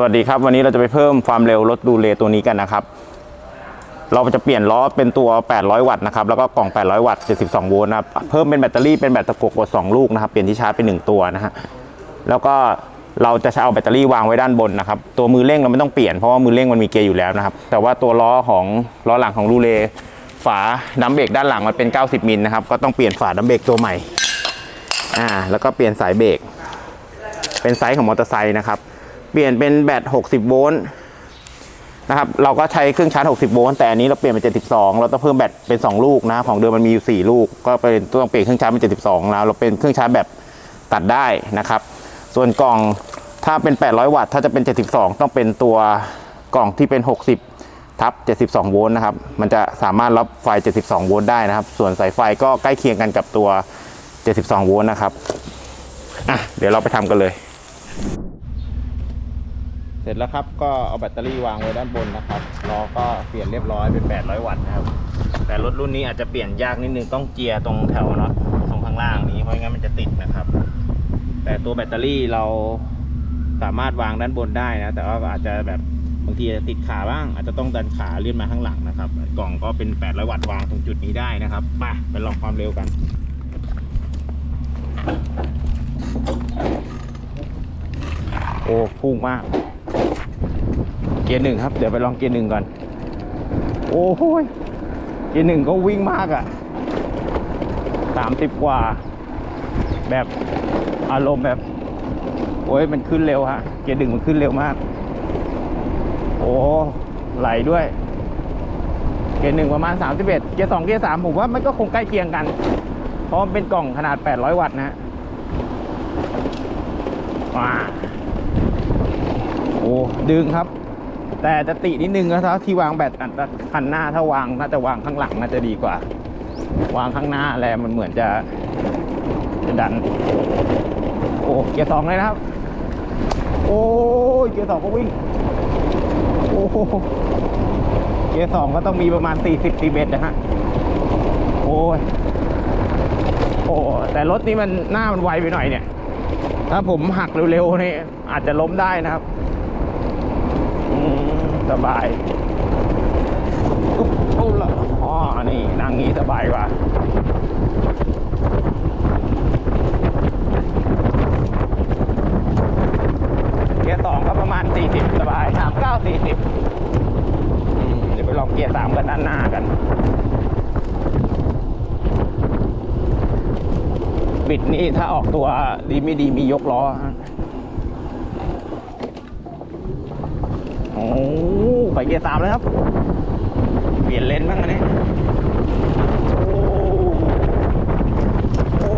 สวัสดีครับวันนี้เราจะไปเพิ่มความเร็วรถดูเลตัวนี้กันนะครับ เราจะเปลี่ยนล้อเป็นตัว 800 วัตต์นะครับแล้วก็กล่อง 800 วัตต์ 72 โวลต์นะครับเพิ่มเป็นแบตเตอรี่เป็นแบตตะกกกด2ลูกนะครับเปลี่ยนที่ชาร์จเป็น1ตัวนะฮะแล้วก็เราจะเอาแบตเตอรี่วางไว้ด้านบนนะครับตัวมือเร่งเราไม่ต้องเปลี่ยนเพราะว่ามือเร่งมันมีเกียร์อยู่แล้วนะครับแต่ว่าตัวล้อของล้อหลังของรูเลฝาดัมเบรกด้านหลังมันเป็น 90มิลนะครับก็ต้องเปลี่ยนฝาดัมเบรกตัวใหม่อ่าแล้วก็เปลี่ยนสายเบรกเป็นไซส์ของมอเตอร์ไซค์นะครับ เปลี่ยนเป็นแบต 60 โวลต์นะครับเราก็ใช้เครื่องชาร์จ 60 โวลต์แต่อันนี้เราเปลี่ยนเป็น 72 เราต้องเพิ่มแบตเป็น 2 ลูกนะ ของเดิมมันมีอยู่ 4 ลูก ก็เป็นต้องเปลี่ยนเครื่องชาร์จเป็น 72 แล้วเราเป็นเครื่องชาร์จแบบตัดได้นะครับ ส่วนกล่องถ้าเป็น 800 วัตต์ ถ้าจะเป็น 72 ต้องเป็นตัวกล่องที่เป็น 60 ทับ 72 โวลต์นะครับ มันจะสามารถรับไฟ 72 โวลต์ได้นะครับ ส่วนสายไฟก็ใกล้เคียงกันกับตัว 72 โวลต์นะครับ อะ เดี๋ยวเราไปทำกันเลย ร็จแล้วครับก็เอาแบตเตอรี่วางไว้ด้านบนนะครับล้อก็เปลี่ยนเรียบร้อยเป็น 800 วัตต์นะครับ แต่รถรุ่นนี้อาจจะเปลี่ยนยากนิดนึงต้องเจียร์ตรงแถวน็อตตรงข้างล่างนี้เพราะงั้นมันจะติดนะครับ แต่ตัวแบตเตอรี่เราสามารถวางด้านบนได้นะ แต่ว่าอาจจะแบบบางทีจะติดขาบ้าง อาจจะต้องดันขาเลื่อนมาข้างหลังนะครับ กล่องก็เป็น 800 วัตต์วางตรงจุดนี้ได้นะครับไปไปลองความเร็วกันโอ้พุ่งมาก เกียร์หนึ่งครับ เดี๋ยวไปลองเกียร์หนึ่งก่อน โอ้โหเกียร์หนึ่งก็วิ่งมากอะ่ะสามสิบกว่า แบบอารมณ์แบบ โอ้ยมันขึ้นเร็วฮะ เกียร์หนึ่งมันขึ้นเร็วมาก โอ้ไหลด้วย เกียร์หนึ่งประมาณ31เกียร์สองเกียร์สามผมว่ามันก็คงใกล้เคียงกัน เพราะมันเป็นกล่องขนาด800วัตต์นะฮะว้า ดึงครับ แต่จะตินิดนึงก็ถ้าที่วางแบตอันคันหน้าถ้าวางน่าจะวางข้างหลังน่าจะดีกว่า วางข้างหน้าแลมันเหมือนจะจะดัน โอ้เกียร์สองเลยนะครับ โอ้ยเกียร์สองก็วิ่งโอ้เกียร์สองก็ต้องมีประมาณ40 4เมตรนะฮะโอ้ยโอ้แต่รถนี้มันหน้ามันไวไปหน่อยเนี่ย ถ้าผมหักเร็วๆนี่อาจจะล้มได้นะครับ สบายอุ๊บโอ้ละอ๋อนี่นั่งงี้สบายกว่าเกียร์สองก็ประมาณ 40 สบายสามเก้าสี่สิบเดี๋ยวไปลองเกียร์สามกันด้านหน้ากัน บิดนี่ถ้าออกตัวดีไม่ดีมียกล้อฮะ โอ้ไปเกียร์สามเลยครับ เปลี่ยนเลนบ้างอันนี้โอ้โอ้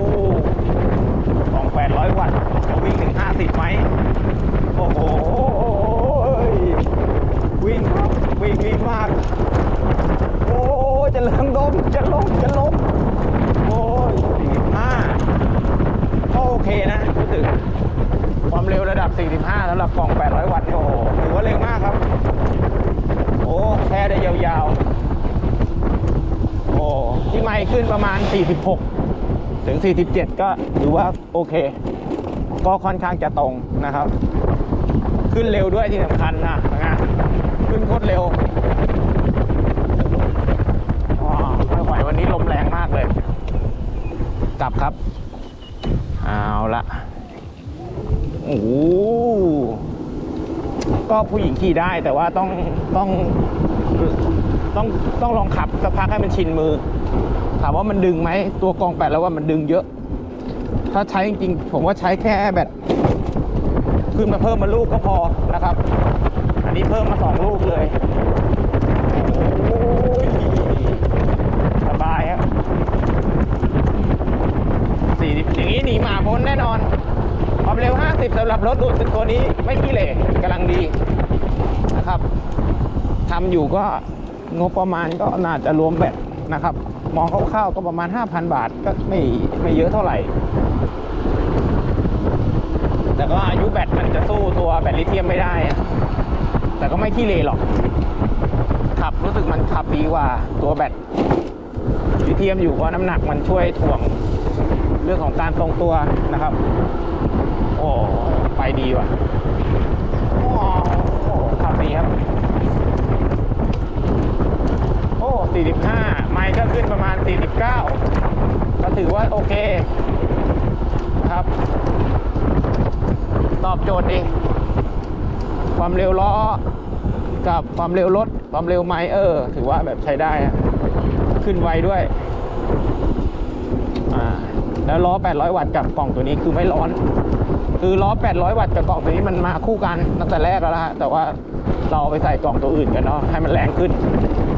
สองแปดร้อยวัตต์จะวิ่งถึงห้าสิบไหม โอ้โห วิ่งครับวิ่งวิ่งมาก โอ้ยจะเลิงดมจะลงจะลงโอ้ยสี่ห้าก็โอเคนะรู้สึกความเร็วระดับ 45สำหรับกล่อง 800 วัตต์นี่โอ้โหถือว่าเร็วมากครับ โอ้แช่ได้ยาวโอ้ที่ไม่ขึ้นประมาณ 46 ถึง 47 ก็ถือว่าโอเค ก็ค่อนข้างจะตรงนะครับ ขึ้นเร็วด้วยที่สำคัญนะนะขึ้นโคตรเร็วไม่ไหววันนี้ลมแรงมากเลย กลับครับ เอาละโอ้ก็ผู้หญิงขี่ได้แต่ว่าต้องต้อง ต้องต้องลองขับสักพักให้มันชินมือ ถามว่ามันดึงไหมตัวกองแปดแล้วว่ามันดึงเยอะ ถ้าใช้จริงๆผมว่าใช้แค่แบตขึ้นมาเพิ่มมาลูกก็พอนะครับ อันนี้เพิ่มมาสองลูกเลยสบายครับสี่สิบอย่างนี้หนีหมาพ้นแน่นอนความเร็ว 50สำหรับรถดูดตัวนี้ไม่ขี้เหร่กำลังดีนะครับทำอยู่ก็ งบประมาณก็น่าจะรวมแบตนะครับ มองคร่าวๆก็ประมาณ 5,000 บาทก็ไม่ไม่เยอะเท่าไหร่ แต่ก็อายุแบตมันจะสู้ตัวแบตลิเธียมไม่ได้ แต่ก็ไม่ขี้เหร่หรอก ขับรู้สึกมันขับดีกว่าตัวแบตลิเธียมอยู่เพราะน้ำหนักมันช่วยถ่วงเรื่องของการทรงตัวนะครับ โอ้ไปดีว่ะ 45 ไมค์ก็ขึ้นประมาณ 49 ก็ถือว่าโอเคครับ ตอบโจทย์ดี ความเร็วล้อ กับความเร็วรถ ความเร็วไมค์เออ ถือว่าแบบใช้ได้ขึ้นไวด้วยแล้วล้อ 800 วัตต์กับกล่องตัวนี้คือไม่ร้อน คือล้อ 800 วัตต์กับกล่องตัวนี้มันมาคู่กันตั้งแต่แรกแล้วฮะแต่ว่าเราเอาไปใส่กล่องตัวอื่นกันเนาะให้มันแรงขึ้น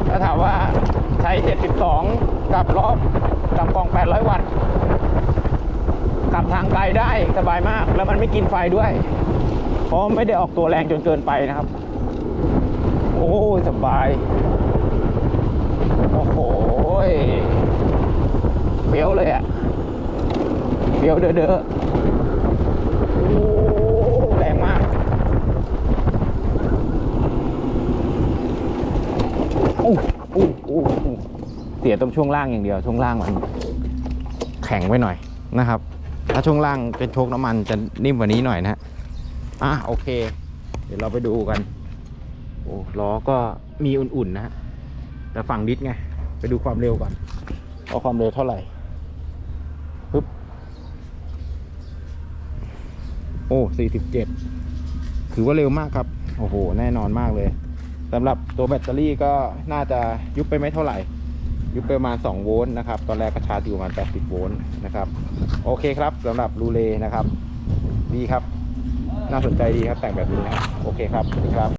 ถ้าถามว่าใช้ 72 กับล้อกับกล่อง 800 วัตต์ขับทางไกลได้สบายมาก แล้วมันไม่กินไฟด้วย เพราะไม่ได้ออกตัวแรงจนเกินไปนะครับ โอ้สบาย โอ้โหเฟี้ยวเลยอะเฟี้ยวเด้อเด้อโอ้แรงมาก โอ้โอ้โอ้โอ้เสียตรงช่วงล่างอย่างเดียว ช่วงล่างมันแข็งไปหน่อยนะครับ ถ้าช่วงล่างเป็นโชคน้ำมันจะนิ่มกว่านี้หน่อยนะฮะอะโอเค เดี๋ยวเราไปดูกัน โอ้ล้อก็มีอุ่นๆนะฮะแต่ฝั่งดิสไง ไปดูความเร็วก่อนเอาความเร็วเท่าไหร่ปึ๊บโอ้สี่สิบเจ็ดถือว่าเร็วมากครับ โอ้โห แน่นอนมากเลย สำหรับตัวแบตเตอรี่ก็น่าจะยุบไปไม่เท่าไหร่ ยุบไปประมาณ 2 โวลต์นะครับ ตอนแรกก็ชาร์จอยู่ประมาณ 80 โวลต์นะครับ โอเคครับสำหรับรูเลนะครับ ดีครับ น่าสนใจดีครับแต่งแบบนี้นะครับ โอเคครับสวัสดีครับ